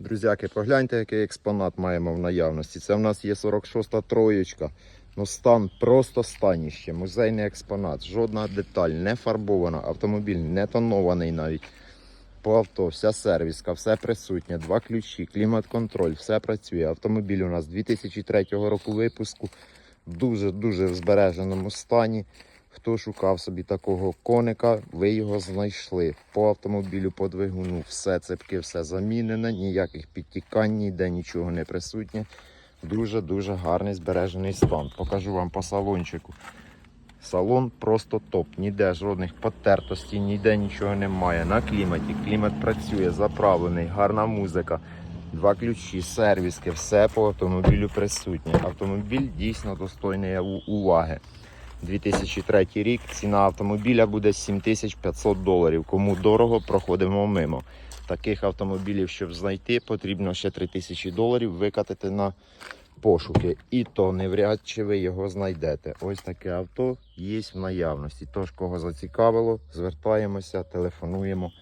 Друзяки, погляньте, який експонат маємо в наявності. Це в нас є 46-та троєчка. Ну, стан просто станіще, музейний експонат, жодна деталь не фарбована, автомобіль не тонований навіть. По авто, вся сервіска, все присутнє, два ключі, клімат-контроль, все працює. Автомобіль у нас 2003 року випуску, дуже-дуже в збереженому стані. Хто шукав собі такого коника, ви його знайшли. По автомобілю, по двигуну, все цепки, все замінене, ніяких підтікань, ніде нічого не присутнє. Дуже-дуже гарний збережений стан. Покажу вам по салончику. Салон просто топ, ніде жодних потертостей, ніде нічого немає. На кліматі. Клімат працює, заправлений, гарна музика. Два ключі, сервіски, все по автомобілю присутнє. Автомобіль дійсно достойний уваги. 2003 рік ціна автомобіля буде 7500 доларів. Кому дорого, проходимо мимо. Таких автомобілів, щоб знайти, потрібно ще 3000 доларів викатити на пошуки. І то навряд чи ви його знайдете. Ось таке авто є в наявності. Тож, кого зацікавило, звертаємося, телефонуємо